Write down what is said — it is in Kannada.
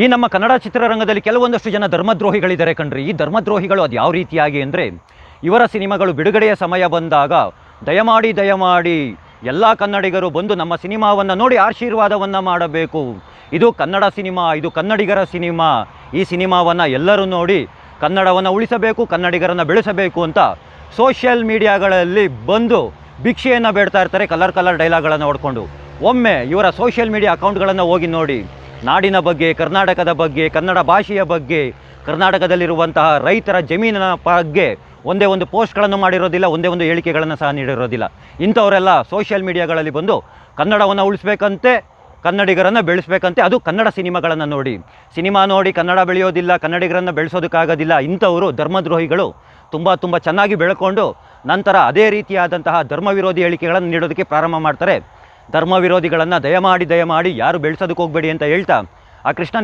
ಈ ನಮ್ಮ ಕನ್ನಡ ಚಿತ್ರರಂಗದಲ್ಲಿ ಕೆಲವೊಂದಷ್ಟು ಜನ ಧರ್ಮದ್ರೋಹಿಗಳಿದ್ದಾರೆ ಕಣ್ರಿ. ಈ ಧರ್ಮದ್ರೋಹಿಗಳು ಅದು ಯಾವ ರೀತಿಯಾಗಿ ಅಂದರೆ ಇವರ ಸಿನಿಮಾಗಳು ಬಿಡುಗಡೆಯ ಸಮಯ ಬಂದಾಗ ದಯಮಾಡಿ ದಯಮಾಡಿ ಎಲ್ಲ ಕನ್ನಡಿಗರು ಬಂದು ನಮ್ಮ ಸಿನಿಮಾವನ್ನು ನೋಡಿ ಆಶೀರ್ವಾದವನ್ನು ಮಾಡಬೇಕು. ಇದು ಕನ್ನಡ ಸಿನಿಮಾ, ಇದು ಕನ್ನಡಿಗರ ಸಿನಿಮಾ. ಈ ಸಿನಿಮಾವನ್ನು ಎಲ್ಲರೂ ನೋಡಿ ಕನ್ನಡವನ್ನು ಉಳಿಸಬೇಕು, ಕನ್ನಡಿಗರನ್ನು ಬೆಳೆಸಬೇಕು ಅಂತ ಸೋಷಿಯಲ್ ಮೀಡಿಯಾಗಳಲ್ಲಿ ಬಂದು ಭಿಕ್ಷೆಯನ್ನು ಬೇಡ್ತಾ ಇರ್ತಾರೆ ಕಲರ್ ಕಲರ್ ಡೈಲಾಗ್ಗಳನ್ನು ಹೊಡ್ಕೊಂಡು. ಒಮ್ಮೆ ಇವರ ಸೋಷಿಯಲ್ ಮೀಡಿಯಾ ಅಕೌಂಟ್ಗಳನ್ನು ಹೋಗಿ ನೋಡಿ. ನಾಡಿನ ಬಗ್ಗೆ, ಕರ್ನಾಟಕದ ಬಗ್ಗೆ, ಕನ್ನಡ ಭಾಷೆಯ ಬಗ್ಗೆ, ಕರ್ನಾಟಕದಲ್ಲಿರುವಂತಹ ರೈತರ ಜಮೀನಿನ ಬಗ್ಗೆ ಒಂದೇ ಒಂದು ಪೋಸ್ಟ್ಗಳನ್ನು ಮಾಡಿರೋದಿಲ್ಲ, ಒಂದೇ ಒಂದು ಹೇಳಿಕೆಗಳನ್ನು ಸಹ ನೀಡಿರೋದಿಲ್ಲ. ಇಂಥವರೆಲ್ಲ ಸೋಷಿಯಲ್ ಮೀಡಿಯಾಗಳಲ್ಲಿ ಬಂದು ಕನ್ನಡವನ್ನು ಉಳಿಸ್ಬೇಕಂತೆ, ಕನ್ನಡಿಗರನ್ನು ಬೆಳೆಸ್ಬೇಕಂತೆ, ಅದು ಕನ್ನಡ ಸಿನಿಮಾಗಳನ್ನು ನೋಡಿ. ಸಿನಿಮಾ ನೋಡಿ ಕನ್ನಡ ಬೆಳೆಯೋದಿಲ್ಲ, ಕನ್ನಡಿಗರನ್ನು ಬೆಳೆಸೋದಕ್ಕಾಗೋದಿಲ್ಲ, ಇಂಥವರು ಧರ್ಮದ್ರೋಹಿಗಳು ತುಂಬ ತುಂಬ ಚೆನ್ನಾಗಿ ಬೆಳ್ಕೊಂಡು ನಂತರ ಅದೇ ರೀತಿಯಾದಂತಹ ಧರ್ಮ ವಿರೋಧಿ ಹೇಳಿಕೆಗಳನ್ನು ನೀಡೋದಕ್ಕೆ ಪ್ರಾರಂಭ ಮಾಡ್ತಾರೆ. ಧರ್ಮ ವಿರೋಧಿಗಳನ್ನು ದಯಮಾಡಿ ದಯಮಾಡಿ ಯಾರು ಬೆಳೆಸೋದಕ್ಕೆ ಹೋಗಬೇಡಿ ಅಂತ ಹೇಳ್ತಾ ಆ ಕೃಷ್ಣ